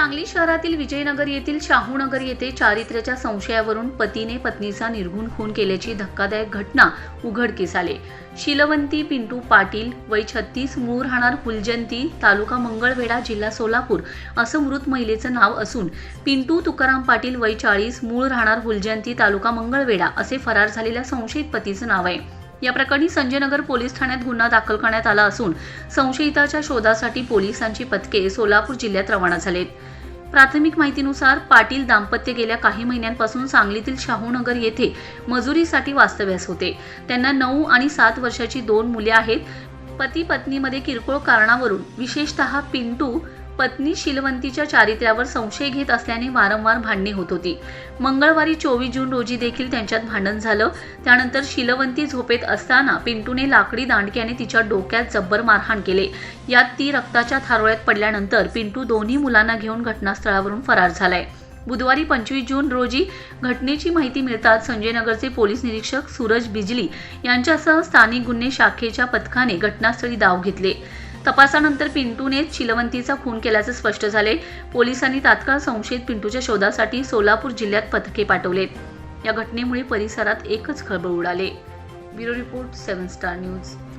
सांगली शहरातील विजयनगर येथील शाहूनगर येथे चारित्र्याच्या संशयावरून पतीने पत्नीचा निर्घुण खून केल्याची धक्कादायक घटना उघडकीस आले. शिलवंती पिंटू पाटील वय छत्तीस मूळ राहणार फुलजंती तालुका मंगळवेढा जिल्हा सोलापूर असं मृत महिलेचं नाव असून पिंटू तुकाराम पाटील वय चाळीस मूळ राहणार फुलजंती तालुका मंगळवेढा असे फरार झालेल्या संशयित पतीचं नाव आहे. या प्रकरणी संजयनगर पोलीस ठाण्यात गुन्हा दाखल करण्यात आला असून संशयिताच्या शोधासाठी पोलिसांची पथके सोलापूर जिल्ह्यात रवाना झालेत. प्राथमिक माहितीनुसार पाटील दाम्पत्य गेल्या काही महिन्यांपासून सांगलीतील शाहूनगर येथे मजुरीसाठी वास्तव्यास होते. त्यांना नऊ आणि सात वर्षाची दोन मुले आहेत. पती पत्नीमध्ये किरकोळ कारणावरून विशेषतः पिंटू पत्नी शिलवंतीच्या चारित्र्यावर संशय घेत असल्याने वारंवार भांडणे होत होती. मंगळवारी चोवीस जून रोजी देखील त्यांच्यात भांडण झालं. त्यानंतर शिलवंती झोपेत असताना पिंटूने लाकडी दांडक्याने तिच्या डोक्यात जब्बर मारहाण केले. यात ती रक्ताच्या थारोळ्यात पडल्यानंतर पिंटू दोन्ही मुलांना घेऊन घटनास्थळावरून फरार झालाय. बुधवारी पंचवीस जून रोजी घटनेची माहिती मिळताच संजयनगरचे पोलीस निरीक्षक सूरज बिजली यांच्यासह स्थानिक गुन्हे शाखेच्या पथकाने घटनास्थळी धाव घेतले. तपासानंतर पिंटूनेच चिलवंतीचा खून केल्याचे स्पष्ट झाले. पोलिसांनी तात्काळ संशयित पिंटूच्या शोधासाठी सोलापूर जिल्ह्यात पथके पाठवलेत या घटनेमुळे परिसरात एकच खळबळ उडाले. Bureau report seven star news.